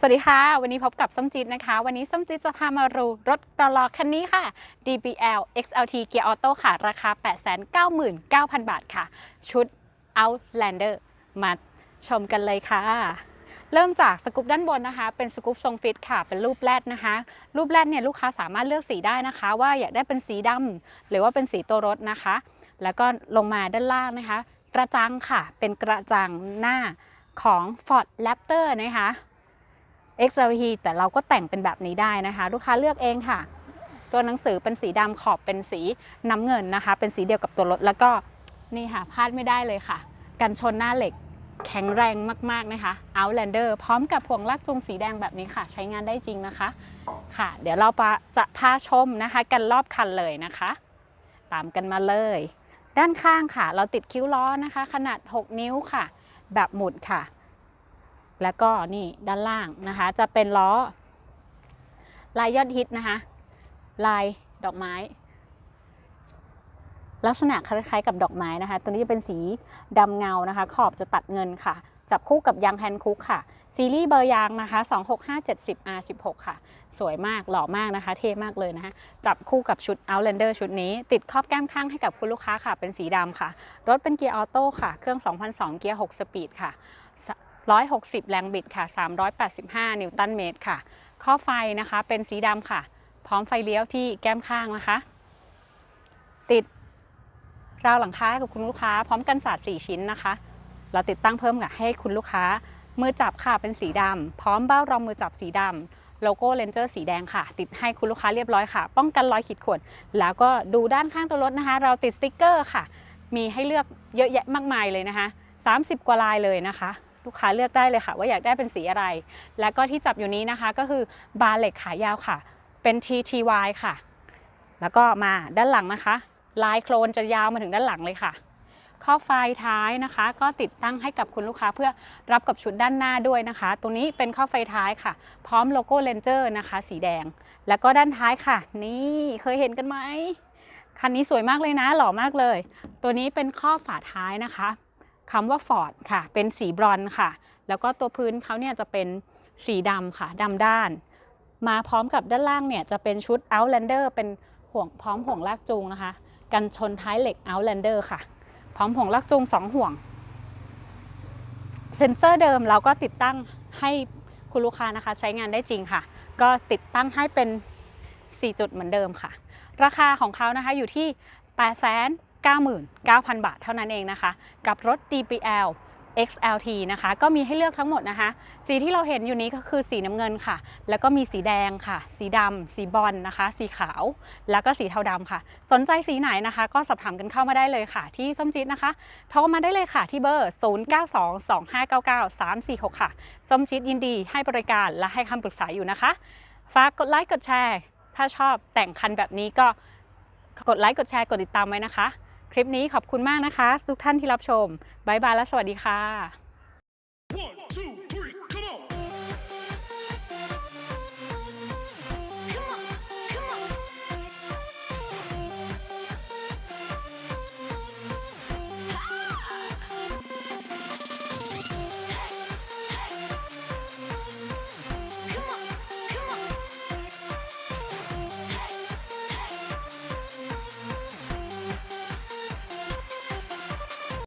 สวัสดีค่ะ วันนี้พบกับส้มจิตนะคะ วันนี้ส้มจิตจะพามาดูรถกระลอคันนี้ค่ะ DBL XLT Gear Auto ค่ะ ราคา 899,000 บาทค่ะ ชุด Outlander มาชมกันเลยค่ะ เริ่มจากสกูปด้านบนนะคะ เป็นสกูปทรงฟิตค่ะ เป็นรูปแรดนะคะ รูปแรดเนี่ยลูกค้าสามารถเลือกสีได้นะคะ ว่าอยากได้เป็นสีดำหรือว่าเป็นสีตัวรถนะคะ แล้วก็ลงมาด้านล่างนะคะ กระจังค่ะ เป็นกระจังหน้าของ Ford Raptor นะคะ XLT แต่เราก็แต่งเป็นแบบนี้ได้นะคะ ลูกค้าเลือกเองค่ะ ตัวหนังสือเป็นสีดำขอบเป็นสีน้ำเงินนะคะ เป็นสีเดียวกับตัวรถแล้วก็นี่ค่ะพลาดไม่ได้เลยค่ะ กันชนหน้าเหล็กแข็งแรงมาก ๆ นะคะ Outlander พร้อมกับพวงลากจูงสีแดงแบบนี้ค่ะ ใช้งานได้จริงนะคะ ค่ะ เดี๋ยวเราจะพาชมนะคะ กันรอบคันเลยนะคะ ตามกันมาเลย ด้านข้างค่ะ เราติดคิ้วล้อนะคะ ขนาด 6 นิ้วค่ะ แบบหมุดค่ะ แล้วก็นี่ด้านล่างนะคะ จะเป็นล้อ ลายยอดฮิตนะคะ ลายดอกไม้ ลักษณะคล้ายๆกับดอกไม้นะคะ ตัวนี้จะเป็นสีดำเงานะคะ ขอบจะตัดเงินค่ะ จับคู่กับยางแฮนด์คุกค่ะ ซีรีส์เบอร์ยางนะคะ 26570 R16 ค่ะ สวยมากหล่อมากนะคะ เท่มากเลยนะคะจับคู่กับชุด Outlander ชุดนี้ ติดครอบแก้มข้างให้กับคุณลูกค้าค่ะ เป็นสีดำค่ะ รถเป็นเกียร์ออโต้ค่ะ เครื่อง 2002 เกียร์ 6 สปีดค่ะ 160 แรงบิดค่ะ 385 นิวตันเมตรค่ะ ข้อไฟนะคะเป็นสีดำค่ะ พร้อมไฟเลี้ยวที่แก้มข้างนะคะ ติดราวหลังคาให้กับคุณลูกค้า พร้อมกันศาสตร์4ชิ้นนะคะ เราติดตั้งเพิ่มกับให้คุณลูกค้า มือจับค่ะเป็นสีดำพร้อมเบ้ารองมือจับสีดำโลโก้เลนเจอร์สีแดงค่ะ ติดให้คุณลูกค้าเรียบร้อยค่ะ ป้องกันรอยขีดข่วนแล้วก็ดูด้านข้างตัวรถนะคะ เราติดสติกเกอร์ค่ะ มีให้เลือกเยอะแยะมากมายเลยนะคะ 30 กว่าลายเลยนะคะ ลูกค้าเลือกได้เลยค่ะ ว่าอยากได้เป็นสีอะไร แล้วก็ที่จับอยู่นี้นะคะก็คือบาร์เหล็กขายาวค่ะ เป็น TTY ค่ะ แล้วก็มาด้านหลังนะคะ ลายโครนจะยาวมาถึงด้านหลังเลยค่ะข้อไฟท้ายนะคะ ก็ติดตั้งให้กับคุณลูกค้าเพื่อรับกับชุดด้านหน้าด้วยนะคะ ตรงนี้เป็นข้อไฟท้ายค่ะ พร้อมโลโก้เลนเจอร์นะคะ สีแดง แล้วก็ด้านท้ายค่ะ นี่เคยเห็นกันไหมคันนี้สวยมากเลยนะ หล่อมากเลย ตัวนี้เป็นข้อฝาท้ายนะคะ คำว่า Ford ค่ะ เป็นสีบรอนซ์ค่ะ แล้วก็ตัวพื้นเขาเนี่ยจะเป็นสีดำค่ะดำด้าน มาพร้อมกับด้านล่างเนี่ยจะเป็นชุด Outlander เป็นห่วงพร้อมห่วงลากจูงนะคะ กันชนท้ายเหล็ก Outlander ค่ะ พร้อมห่วงลากจูง2ห่วง เซ็นเซอร์เดิมเราก็ติดตั้งให้คุณลูกค้านะคะใช้งานได้จริงค่ะ ก็ติดตั้งให้เป็น 4 จุดเหมือนเดิมค่ะ ราคาของเขานะคะอยู่ที่ 99,000 บาทเท่านั้นเองนะคะ กับรถ DPL XLT นะคะ ก็มีให้เลือกทั้งหมดนะคะ สีที่เราเห็นอยู่นี้ก็คือสีน้ำเงินค่ะ แล้วก็มีสีแดงค่ะ สีดำสีบอลนะคะ สีขาว แล้วก็สีเทาดำค่ะ สนใจสีไหนนะคะ ก็สอบถามกันเข้ามาได้เลยค่ะ ที่ส้มจี๊ดนะคะ โทรมาได้เลยค่ะที่เบอร์ 0922599346 ค่ะ ส้มจี๊ดยินดีให้บริการและให้คำปรึกษาอยู่นะคะ ฝากกดไลค์กดแชร์ ถ้าชอบแต่งคันแบบนี้ก็กดไลค์กดแชร์กดติดตามไว้นะคะ คลิปนี้ขอบคุณมากนะคะ ทุกท่านที่รับชมบายบายและสวัสดีค่ะ